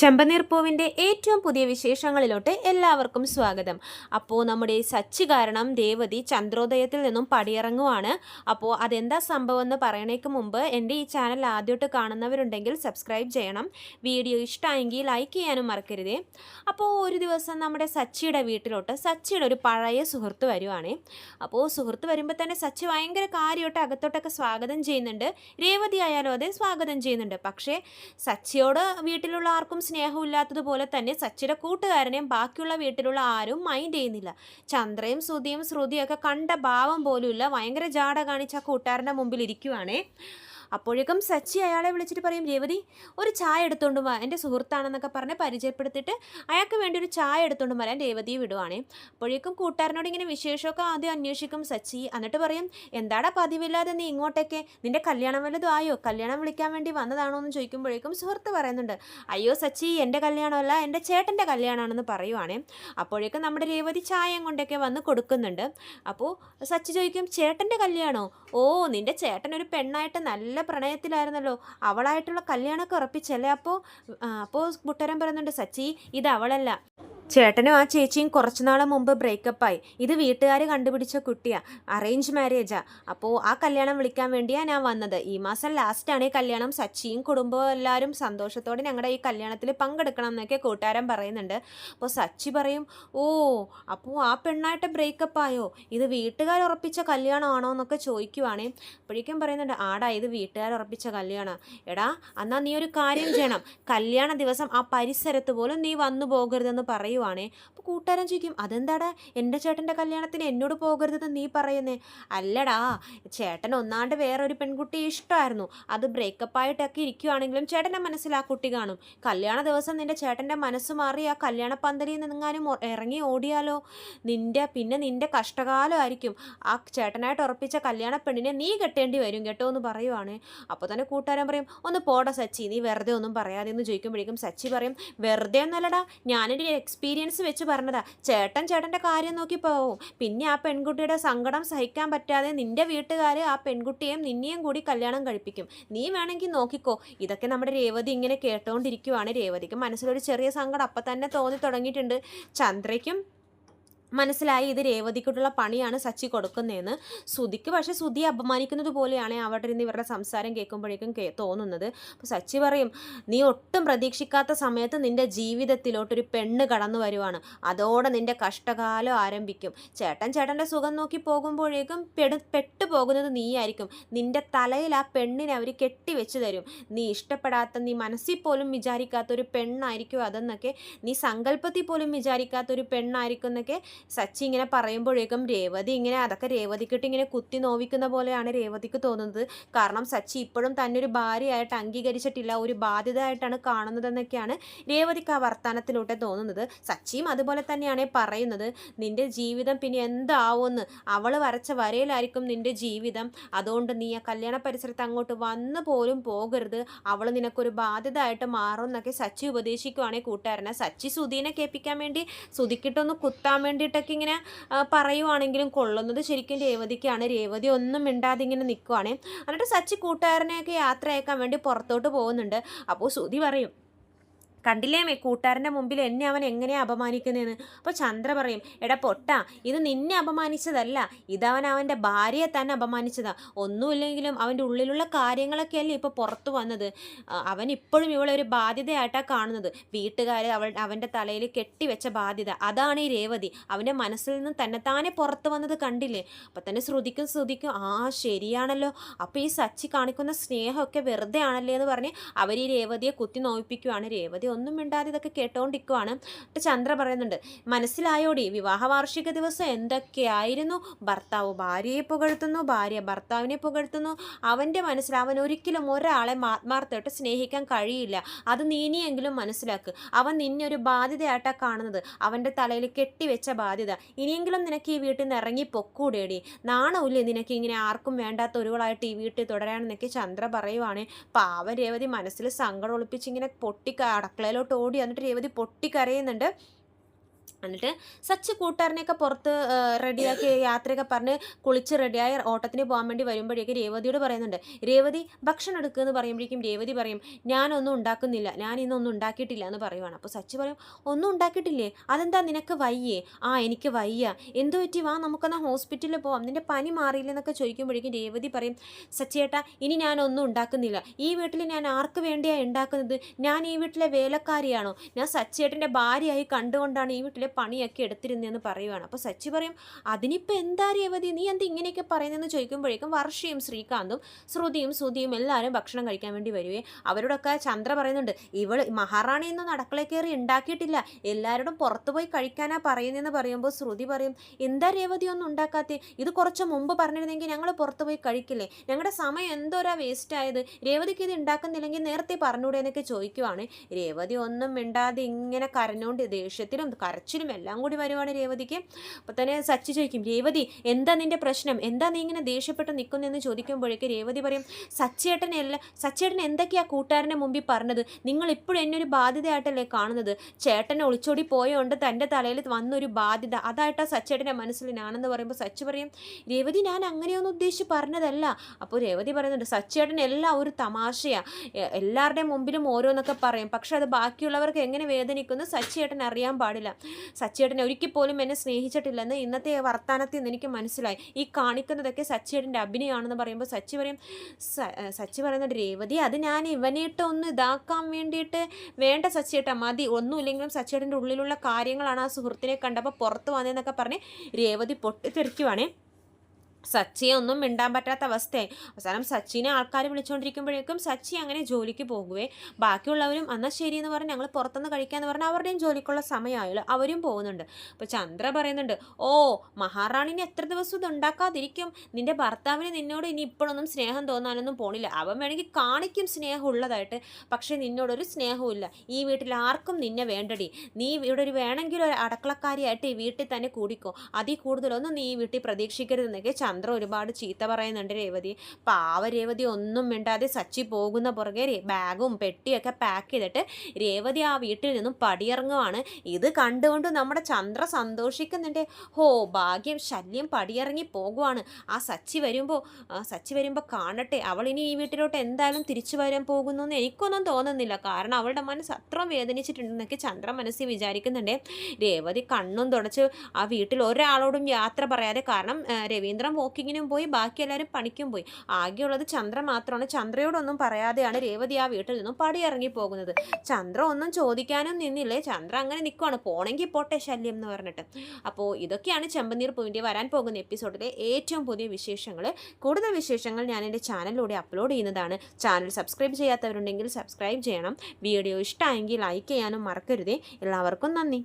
ചെമ്പനീർ പൂവിന്റെ ഏറ്റവും പുതിയ വിശേഷങ്ങളിലോട്ട് എല്ലാവർക്കും സ്വാഗതം. അപ്പോൾ നമ്മുടെ സച്ചി കാരണം ദേവതി ചന്ദ്രോദയത്തിൽ നിന്നും പടിയിറങ്ങുവാണ്. അപ്പോൾ അതെന്താ സംഭവം എന്ന് പറയണേക്ക് മുമ്പ് എന്റെ ഈ ചാനൽ ആദ്യമായിട്ട് കാണുന്നവരുണ്ടെങ്കിൽ സബ്സ്ക്രൈബ് ചെയ്യണം. വീഡിയോ ഇഷ്ടമായെങ്കിൽ ലൈക്ക് ചെയ്യാനും മറക്കരുതേ. അപ്പോൾ ഒരു ദിവസം നമ്മുടെ സച്ചിയുടെ വീട്ടിലോട്ട് സച്ചിയുടെ ഒരു പഴയ സുഹൃത്ത് വരുവാണേ. അപ്പോൾ സുഹൃത്ത് വരുമ്പോൾ തന്നെ സച്ചി ഭയങ്കര കാര്യമായിട്ട് അകത്തോട്ടൊക്കെ സ്വാഗതം ചെയ്യുന്നുണ്ട്. രേവതി ആയാലും അതെ സ്വാഗതം ചെയ്യുന്നുണ്ട്. പക്ഷേ സച്ചിയോട് വീട്ടിലുള്ള ആർക്കും സ്നേഹമില്ലാത്തതുപോലെ തന്നെ സച്ചിയുടെ കൂട്ടുകാരനെയും ബാക്കിയുള്ള വീട്ടിലുള്ള ആരും മൈൻഡ് ചെയ്യുന്നില്ല. ചന്ദ്രയും ശ്രുതിയും ശ്രുതിയൊക്കെ കണ്ട ഭാവം പോലുമില്ല. ഭയങ്കര ജാട കാണിച്ച ആ കൂട്ടുകാരന്റെ മുമ്പിൽ ഇരിക്കുവാണേ. അപ്പോഴേക്കും സച്ചി അയാളെ വിളിച്ചിട്ട് പറയും രേവതി ഒരു ചായ എടുത്തുകൊണ്ട് വാ. എന്റെ സുഹൃത്താണെന്നൊക്കെ പറഞ്ഞ് പരിചയപ്പെടുത്തിയിട്ട് അയാൾക്ക് വേണ്ടി ഒരു ചായ എടുത്തുകൊണ്ട് വരാൻ രേവതിയെ വിടുവാണേ. അപ്പോഴേക്കും കൂട്ടുകാരനോട് ഇങ്ങനെ വിശേഷമൊക്കെ ആദ്യം അന്വേഷിക്കും സച്ചി. എന്നിട്ട് പറയും എന്താടാ പതിവില്ലാതെ നീ ഇങ്ങോട്ടേക്ക്? നിന്റെ കല്യാണം വല്ലതും ആയോ? കല്യാണം വിളിക്കാൻ വേണ്ടി വന്നതാണോ എന്ന് ചോദിക്കുമ്പോഴേക്കും സുഹൃത്ത് പറയുന്നുണ്ട് അയ്യോ സച്ചി എന്റെ കല്യാണമല്ല എന്റെ ചേട്ടന്റെ കല്യാണമാണെന്ന് പറയുവാണേ. അപ്പോഴേക്കും നമ്മുടെ രേവതി ചായയും കൊണ്ടൊക്കെ വന്ന് കൊടുക്കുന്നുണ്ട്. അപ്പോൾ സച്ചി ചോദിക്കും ചേട്ടന്റെ കല്യാണോ? ഓ നിന്റെ ചേട്ടൻ ഒരു പെണ്ണായിട്ട് നല്ല പ്രണയത്തിലായിരുന്നല്ലോ. അവളായിട്ടുള്ള കല്യാണമൊക്കെ ഉറപ്പിച്ചല്ലേ? അപ്പോൾ അപ്പോൾ കുട്ടരം പറയുന്നുണ്ട് സച്ചി ഇത് അവളല്ല. ചേട്ടനും ആ ചേച്ചിയും കുറച്ച് നാളെ മുമ്പ് ബ്രേക്കപ്പായി. ഇത് വീട്ടുകാർ കണ്ടുപിടിച്ച കുട്ടിയാ. അറേഞ്ച് മാരേജാ അപ്പോൾ ആ കല്യാണം വിളിക്കാൻ വേണ്ടിയാണ് ഞാൻ വന്നത്. ഈ മാസം ലാസ്റ്റാണ് ഈ കല്യാണം. സച്ചിയും കുടുംബവും എല്ലാവരും സന്തോഷത്തോടെ ഞങ്ങളുടെ ഈ കല്യാണത്തിൽ പങ്കെടുക്കണം എന്നൊക്കെ കൂട്ടുകാരൻ പറയുന്നുണ്ട്. അപ്പോൾ സച്ചി പറയും ഓ അപ്പോൾ ആ പെണ്ണായിട്ട് ബ്രേക്കപ്പ് ആയോ ഇത് വീട്ടുകാർ ഉറപ്പിച്ച കല്യാണമാണോ എന്നൊക്കെ ചോദിക്കുവാണേ. അപ്പോഴേക്കും പറയുന്നുണ്ട് ആടാ ഇത് വീട്ടുകാർ ഉറപ്പിച്ച കല്യാണം. എടാ എന്നാൽ നീ ഒരു കാര്യം ചെയ്യണം. കല്യാണ ദിവസം ആ പരിസരത്ത് പോലും നീ വന്നു പോകരുതെന്ന് പറയുവാണേ. അപ്പോൾ കൂട്ടുകാരൻ ചോദിക്കും അതെന്താടാ? എന്റെ ചേട്ടന്റെ കല്യാണത്തിന് എന്നോട് പോകരുതെന്ന് നീ പറയുന്നേ? അല്ലടാ ചേട്ടൻ ഒന്നാണ്ട് വേറൊരു പെൺകുട്ടി ഇഷ്ടമായിരുന്നു. അത് ബ്രേക്കപ്പ് ആയിട്ടൊക്കെ ഇരിക്കുവാണെങ്കിലും ചേട്ടന്റെ മനസ്സിൽ ആ കുട്ടി കാണും. കല്യാണ ദിവസം നിന്റെ ചേട്ടന്റെ മനസ്സ് മാറി ആ കല്യാണ പന്തലിൽ നിന്നെങ്ങാനും ഇറങ്ങി ഓടിയാലോ? നിന്റെ പിന്നെ നിന്റെ കഷ്ടകാലമായിരിക്കും ആ ചേട്ടനായിട്ട് ഉറപ്പിച്ച കല്യാണ പെണ്ണിനെ നീ കെട്ടേണ്ടി വരും കേട്ടോ എന്ന് പറയുവാണ്. അപ്പോൾ തന്നെ കൂട്ടുകാരൻ പറയും ഒന്ന് പോടാ സച്ചി നീ വെറുതെ ഒന്നും പറയാതെ എന്ന് ചോദിക്കുമ്പോഴേക്കും സച്ചി പറയും വെറുതെ എന്നല്ലടാ ഞാനൊരു എക്സ്പീരിയൻസ് വെച്ച് പറഞ്ഞതാ. ചേട്ടൻ ചേട്ടന്റെ കാര്യം നോക്കി പോവും. പിന്നെ ആ പെൺകുട്ടിയുടെ സങ്കടം സഹിക്കാൻ പറ്റാതെ നിന്റെ വീട്ടുകാർ ആ പെൺകുട്ടിയെയും നിന്നെയും കൂടി കല്യാണം കഴിപ്പിക്കും. നീ വേണമെങ്കിൽ നോക്കിക്കോ. ഇതൊക്കെ നമ്മുടെ രേവതി ഇങ്ങനെ കേട്ടോണ്ടിരിക്കുവാണ്. രേവതിക്ക് മനസ്സിലൊരു ചെറിയ സങ്കടം അപ്പം തന്നെ തോന്നി തുടങ്ങിയിട്ടുണ്ട്. ചന്ദ്രയ്ക്കും മനസ്സിലായി ഇത് രേവതിക്കുള്ള പണിയാണ് സച്ചി കൊടുക്കുന്നതെന്ന്. സുധിക്ക് പക്ഷേ സുധിയെ അപമാനിക്കുന്നത് പോലെയാണ് അവിടെ ഇരുന്ന് ഇവരുടെ സംസാരം കേൾക്കുമ്പോഴേക്കും തോന്നുന്നത്. അപ്പോൾ സച്ചി പറയും നീ ഒട്ടും പ്രതീക്ഷിക്കാത്ത സമയത്ത് നിന്റെ ജീവിതത്തിലോട്ടൊരു പെണ്ണ് കടന്നു വരുവാണ്. അതോടെ നിന്റെ കഷ്ടകാലം ആരംഭിക്കും. ചേട്ടൻ ചേട്ടന്റെ സുഖം നോക്കി പോകുമ്പോഴേക്കും പെടു പെട്ടു പോകുന്നത് നീയായിരിക്കും. നിന്റെ തലയിൽ ആ പെണ്ണിനെ അവർ കെട്ടിവെച്ച് തരും. നീ ഇഷ്ടപ്പെടാത്ത നീ മനസ്സിൽ പോലും വിചാരിക്കാത്ത ഒരു പെണ്ണായിരിക്കും അതെന്നൊക്കെ നീ സങ്കല്പത്തിൽ പോലും വിചാരിക്കാത്ത ഒരു പെണ്ണായിരിക്കും എന്നൊക്കെ സച്ചി ഇങ്ങനെ പറയുമ്പോഴേക്കും രേവതി ഇങ്ങനെ അതൊക്കെ രേവതിക്കിട്ട് ഇങ്ങനെ കുത്തി നോവിക്കുന്ന പോലെയാണ് രേവതിക്ക് തോന്നുന്നത്. കാരണം സച്ചി ഇപ്പോഴും തന്നെ ഒരു ഭാര്യയായിട്ട് അംഗീകരിച്ചിട്ടില്ല ഒരു ബാധ്യതയായിട്ടാണ് കാണുന്നതെന്നൊക്കെയാണ് രേവതിക്ക് ആ വർത്തമാനത്തിലൂടെ തോന്നുന്നത്. സച്ചിയും അതുപോലെ തന്നെയാണ് പറയുന്നത്. നിന്റെ ജീവിതം പിന്നെ എന്താവുമെന്ന്? അവൾ വരച്ച വരയിലായിരിക്കും നിന്റെ ജീവിതം. അതുകൊണ്ട് നീ ആ കല്യാണ പരിസരത്ത് അങ്ങോട്ട് വന്നു പോലും പോകരുത്. അവൾ നിനക്കൊരു ബാധ്യതയായിട്ട് മാറും എന്നൊക്കെ സച്ചി ഉപദേശിക്കുവാണെങ്കിൽ കൂട്ടുകാരനെ. സച്ചി സുധീനെ കേൾപ്പിക്കാൻ വേണ്ടി സുധിക്കിട്ടൊന്ന് കുത്താൻ വേണ്ടിയിട്ടൊക്കെ ഇങ്ങനെ പറയുവാണെങ്കിലും കൊള്ളുന്നത് ശരിക്കും രേവതിക്കാണ്. രേവതി ഒന്നും മിണ്ടാതെ ഇങ്ങനെ നിൽക്കുവാണ് എന്നിട്ട് സച്ചി കൂട്ടുകാരനെയൊക്കെ യാത്ര അയക്കാൻ വേണ്ടി പുറത്തോട്ട് പോകുന്നുണ്ട്. അപ്പോൾ സുതി പറയും കണ്ടില്ലേ മേ കൂട്ടുകാരന്റെ മുമ്പിൽ എന്നെ അവൻ എങ്ങനെയാണ് അപമാനിക്കുന്നതെന്ന്? അപ്പോൾ ചന്ദ്ര പറയും എടാ പൊട്ട ഇത് നിന്നെ അപമാനിച്ചതല്ല. ഇതവൻ അവന്റെ ഭാര്യയെ തന്നെ അപമാനിച്ചതാ. ഒന്നുമില്ലെങ്കിലും അവന്റെ ഉള്ളിലുള്ള കാര്യങ്ങളൊക്കെയല്ലേ ഇപ്പോൾ പുറത്തു വന്നത്. അവൻ ഇപ്പോഴും ഇവളെ ഒരു ബാധ്യതയായിട്ടാണ് കാണുന്നത്. വീട്ടുകാർ അവൾ അവന്റെ തലയിൽ കെട്ടിവെച്ച ബാധ്യത. അതാണ് ഈ രേവതി. അവന്റെ മനസ്സിൽ നിന്ന് തന്നെത്താനെ പുറത്തു വന്നത് കണ്ടില്ലേ? അപ്പം തന്നെ ശ്രുതിക്കും ശ്രുതിക്കും ആ ശരിയാണല്ലോ. അപ്പോൾ ഈ സച്ചി കാണിക്കുന്ന സ്നേഹമൊക്കെ വെറുതെ ആണല്ലേ എന്ന് പറഞ്ഞ് അവർ ഈ രേവതിയെ കുത്തി നോവിപ്പിക്കുവാണ്. രേവതി ഒന്നും മിണ്ടാതെ ഇതൊക്കെ കേട്ടോണ്ടിരിക്കുവാണ്. ചന്ദ്ര പറയുന്നുണ്ട് മനസ്സിലായോടി വിവാഹ വാർഷിക ദിവസം എന്തൊക്കെയായിരുന്നു? ഭർത്താവ് ഭാര്യയെ പുകഴ്ത്തുന്നു ഭാര്യ ഭർത്താവിനെ പുകഴ്ത്തുന്നു. അവന്റെ മനസ്സിൽ അവൻ ഒരിക്കലും ഒരാളെ ആത്മാർത്ഥമായിട്ട് സ്നേഹിക്കാൻ കഴിയില്ല. അത് നീനിയെങ്കിലും മനസ്സിലാക്ക്. അവൻ നിന്നെ ഒരു ബാധ്യതയായിട്ടാണ് കാണുന്നത്. അവന്റെ തലയിൽ കെട്ടിവെച്ച ബാധ്യത. ഇനിയെങ്കിലും നിനക്ക് ഈ വീട്ടിൽ നിന്ന് ഇറങ്ങി പൊക്കൂടേടി. നാണമില്ലേ നിനക്ക് ഇങ്ങനെ ആർക്കും വേണ്ടാത്ത ഒരുവളായിട്ട് ഈ വീട്ടിൽ തുടരാനെന്നൊക്കെ ചന്ദ്ര പറയുവാണ്. പാവ രേവതി മനസ്സിൽ സങ്കടം ഒളിപ്പിച്ച് ഇങ്ങനെ പൊട്ടി അടുക്കളയിലോട്ട് ഓടി എന്നിട്ട് രേവതി പൊട്ടിക്കരയുന്നുണ്ട്. എന്നിട്ട് സച്ച് കൂട്ടുകാരനെയൊക്കെ പുറത്ത് റെഡിയാക്കി യാത്രയൊക്കെ പറഞ്ഞ് കുളിച്ച് റെഡിയായ ഓട്ടത്തിന് പോകാൻ വേണ്ടി വരുമ്പോഴേക്ക് രേവതിയോട് പറയുന്നുണ്ട് രേവതി ഭക്ഷണം എടുക്കുക എന്ന് പറയുമ്പോഴേക്കും രേവതി പറയും ഞാനൊന്നും ഉണ്ടാക്കുന്നില്ല ഞാൻ ഇന്നൊന്നും ഉണ്ടാക്കിയിട്ടില്ല എന്ന് പറയുവാണ്. അപ്പോൾ സച്ച് പറയും ഒന്നും ഉണ്ടാക്കിയിട്ടില്ലേ? അതെന്താ നിനക്ക് വയ്യേ? ആ എനിക്ക് വയ്യ. എന്തു പറ്റി? വാ നമുക്കെന്നാൽ ഹോസ്പിറ്റലിൽ പോവാം. നിന്റെ പനി മാറിയില്ലെന്നൊക്കെ ചോദിക്കുമ്പോഴേക്കും രേവതി പറയും സച്ചേട്ടാ ഇനി ഞാനൊന്നും ഉണ്ടാക്കുന്നില്ല. ഈ വീട്ടിൽ ഞാൻ ആർക്ക് വേണ്ടിയാണ് ഉണ്ടാക്കുന്നത്? ഞാൻ ഈ വീട്ടിലെ വേലക്കാരിയാണോ? ഞാൻ സച്ചേട്ടന്റെ ഭാര്യയായി കണ്ടുകൊണ്ടാണ് ഈ വീട്ടിലെ പണിയൊക്കെ എടുത്തിരുന്നതെന്ന് പറയുവാണ്. അപ്പോൾ സച്ചി പറയും അതിനിപ്പോൾ എന്താ രേവതി? നീ എന്താ ഇങ്ങനെയൊക്കെ പറയുന്നതെന്ന് ചോദിക്കുമ്പോഴേക്കും വർഷയും ശ്രീകാന്തും ശ്രുതിയും സുതിയും എല്ലാവരും ഭക്ഷണം കഴിക്കാൻ വേണ്ടി വരുവേ. അവരോടൊക്കെ ചന്ദ്ര പറയുന്നുണ്ട് ഇവൾ മഹാറാണിയൊന്നും അടുക്കളയിൽ കയറി ഉണ്ടാക്കിയിട്ടില്ല. എല്ലാവരോടും പുറത്തു പോയി കഴിക്കാനാ പറയുന്നതെന്ന് പറയുമ്പോൾ ശ്രുതി പറയും എന്താ രേവതി ഒന്നും ഉണ്ടാക്കാത്തേ? ഇത് കുറച്ച് മുമ്പ് പറഞ്ഞിരുന്നെങ്കിൽ ഞങ്ങൾ പുറത്തു പോയി കഴിക്കില്ലേ? ഞങ്ങളുടെ സമയം എന്തോരാ വേസ്റ്റ് ആയത്? രേവതിക്ക് ഇത് ഉണ്ടാക്കുന്നില്ലെങ്കിൽ നേരത്തെ പറഞ്ഞൂടെ എന്നൊക്കെ ചോദിക്കുവാണ്. രേവതി ഒന്നും മിണ്ടാതെ ഇങ്ങനെ കരഞ്ഞുകൊണ്ട് ദേഷ്യത്തിലും കരച്ചിലും എല്ലാം കൂടി വരുവാണ് രേവതിക്ക്. അപ്പോൾ തന്നെ സച്ചി ചോദിക്കും രേവതി എന്താ നിന്റെ പ്രശ്നം? എന്താ നീ ഇങ്ങനെ ദേഷ്യപ്പെട്ട് നിൽക്കുന്നതെന്ന് ചോദിക്കുമ്പോഴേക്ക് രേവതി പറയും സച്ചേട്ടനെ അല്ല സച്ചേട്ടൻ എന്തൊക്കെയാ കൂട്ടുകാരന്റെ മുമ്പിൽ പറഞ്ഞത്? നിങ്ങൾ ഇപ്പോഴും എന്നൊരു ബാധ്യതയായിട്ടല്ലേ കാണുന്നത്? ചേട്ടനെ ഒളിച്ചോടി പോയോണ്ട് തന്റെ തലയിൽ വന്നൊരു ബാധ്യത. അതായിട്ടാ സച്ചേട്ടന്റെ മനസ്സിൽ ഞാനെന്ന് പറയുമ്പോൾ സച്ച് പറയും രേവതി ഞാൻ അങ്ങനെയൊന്നും ഉദ്ദേശിച്ച് പറഞ്ഞതല്ല. അപ്പോൾ രേവതി പറയുന്നുണ്ട് സച്ചേട്ടൻ എല്ലാം ഒരു തമാശയാണ് എല്ലാവരുടെയും മുമ്പിലും ഓരോന്നൊക്കെ പറയും. പക്ഷെ അത് ബാക്കിയുള്ളവർക്ക് എങ്ങനെ വേദനിക്കുന്നു സച്ചേട്ടൻ അറിയാൻ പാടില്ല. സച്ചേട്ടൻ ഒരിക്കൽ പോലും എന്നെ സ്നേഹിച്ചിട്ടില്ലെന്ന് ഇന്നത്തെ വർത്തമാനത്തിൽ നിന്ന് എനിക്ക് മനസ്സിലായി. ഈ കാണിക്കുന്നതൊക്കെ സച്ചേട്ടന്റെ അഭിനയമാണെന്ന് പറയുമ്പോൾ സച്ചി പറയും സച്ചി പറയുന്ന രേവതി അത് ഞാൻ ഇവനേട്ട് ഒന്ന് ഇതാക്കാൻ വേണ്ടിയിട്ട് വേണ്ട സച്ചേട്ട മതി. ഒന്നുമില്ലെങ്കിലും സച്ചേട്ടന്റെ ഉള്ളിലുള്ള കാര്യങ്ങളാണ് ആ സുഹൃത്തിനെ കണ്ടപ്പോൾ പുറത്ത് വന്നതെന്നൊക്കെ പറഞ്ഞ് രേവതി പൊട്ടിത്തെറിക്കുവാണേ. സച്ചിയെ ഒന്നും മിണ്ടാൻ പറ്റാത്ത അവസ്ഥയായി. അവസാനം സച്ചിനെ ആൾക്കാർ വിളിച്ചുകൊണ്ടിരിക്കുമ്പോഴേക്കും സച്ചി അങ്ങനെ ജോലിക്ക് പോകുവേ. ബാക്കിയുള്ളവരും എന്നാൽ ശരി എന്ന് പറഞ്ഞ് ഞങ്ങൾ പുറത്തുനിന്ന് കഴിക്കാന്ന് പറഞ്ഞാൽ അവരുടെയും ജോലിക്കുള്ള സമയമായല്ലോ അവരും പോകുന്നുണ്ട്. അപ്പോൾ ചന്ദ്ര പറയുന്നുണ്ട് ഓ മഹാറാണിനെ എത്ര ദിവസം ഇത് ഉണ്ടാക്കാതിരിക്കും? നിന്റെ ഭർത്താവിന് നിന്നോട് ഇനി ഇപ്പോഴൊന്നും സ്നേഹം തോന്നാനൊന്നും പോണില്ല. അവൻ വേണമെങ്കിൽ കാണിക്കും സ്നേഹം ഉള്ളതായിട്ട് പക്ഷേ നിന്നോടൊരു സ്നേഹവും ഈ വീട്ടിൽ ആർക്കും നിന്നെ വേണ്ടടി. നീ ഇവിടെ ഒരു വേണമെങ്കിൽ ഒരു അടക്കളക്കാരിയായിട്ട് ഈ വീട്ടിൽ തന്നെ കൂടിക്കോ. അതിൽ കൂടുതലൊന്നും നീ ഈ വീട്ടിൽ പ്രതീക്ഷിക്കരുതെന്നൊക്കെ ചന്ദ്ര ഒരുപാട് ചീത്ത പറയുന്നുണ്ട് രേവതി. പാവ രേവതി ഒന്നും മിണ്ടാതെ സച്ചി പോകുന്ന പുറകെ ബാഗും പെട്ടിയൊക്കെ പാക്ക് ചെയ്തിട്ട് രേവതി ആ വീട്ടിൽ നിന്നും പടിയിറങ്ങുവാണ്. ഇത് കണ്ടുകൊണ്ട് നമ്മുടെ ചന്ദ്ര സന്തോഷിക്കുന്നുണ്ട്. ഹോ ഭാഗ്യം ശല്യം പടിയിറങ്ങി പോകുവാണ്. ആ സച്ചി വരുമ്പോൾ സച്ചി വരുമ്പോൾ കാണട്ടെ. അവൾ ഇനി ഈ വീട്ടിലോട്ട് എന്തായാലും തിരിച്ചു വരാൻ പോകുന്നു എന്ന് എനിക്കൊന്നും തോന്നുന്നില്ല. കാരണം അവളുടെ മനസ്സ് അത്ര വേദനിച്ചിട്ടുണ്ടെന്നൊക്കെ ചന്ദ്ര മനസ്സിൽ വിചാരിക്കുന്നുണ്ട്. രേവതി കണ്ണും തുടച്ച് ആ വീട്ടിൽ ഒരാളോടും യാത്ര പറയാതെ കാരണം രവീന്ദ്രൻ വോക്കിങ്ങിനും പോയി ബാക്കി എല്ലാവരും പണിക്കും പോയി. ആകെയുള്ളത് ചന്ദ്ര മാത്രമാണ്. ചന്ദ്രയോടൊന്നും പറയാതെയാണ് രേവതി ആ വീട്ടിൽ നിന്നും പടിയിറങ്ങി പോകുന്നത്. ചന്ദ്ര ഒന്നും ചോദിക്കാനും നിന്നില്ലേ? ചന്ദ്ര അങ്ങനെ നിൽക്കുവാണ് പോണെങ്കിൽ പോട്ടെ ശല്യം എന്ന് പറഞ്ഞിട്ട്. അപ്പോൾ ഇതൊക്കെയാണ് ചെമ്പനീർ പൂവിന്റെ വരാൻ പോകുന്ന എപ്പിസോഡിലെ ഏറ്റവും പുതിയ വിശേഷങ്ങൾ കൂടുതൽ വിശേഷങ്ങൾ ഞാൻ എന്റെ ചാനലിലൂടെ അപ്ലോഡ് ചെയ്യുന്നതാണ്. ചാനൽ സബ്സ്ക്രൈബ് ചെയ്യാത്തവരുണ്ടെങ്കിൽ സബ്സ്ക്രൈബ് ചെയ്യണം. വീഡിയോ ഇഷ്ടമായെങ്കിൽ ലൈക്ക് ചെയ്യാനും മറക്കരുതേ. എല്ലാവർക്കും നന്ദി.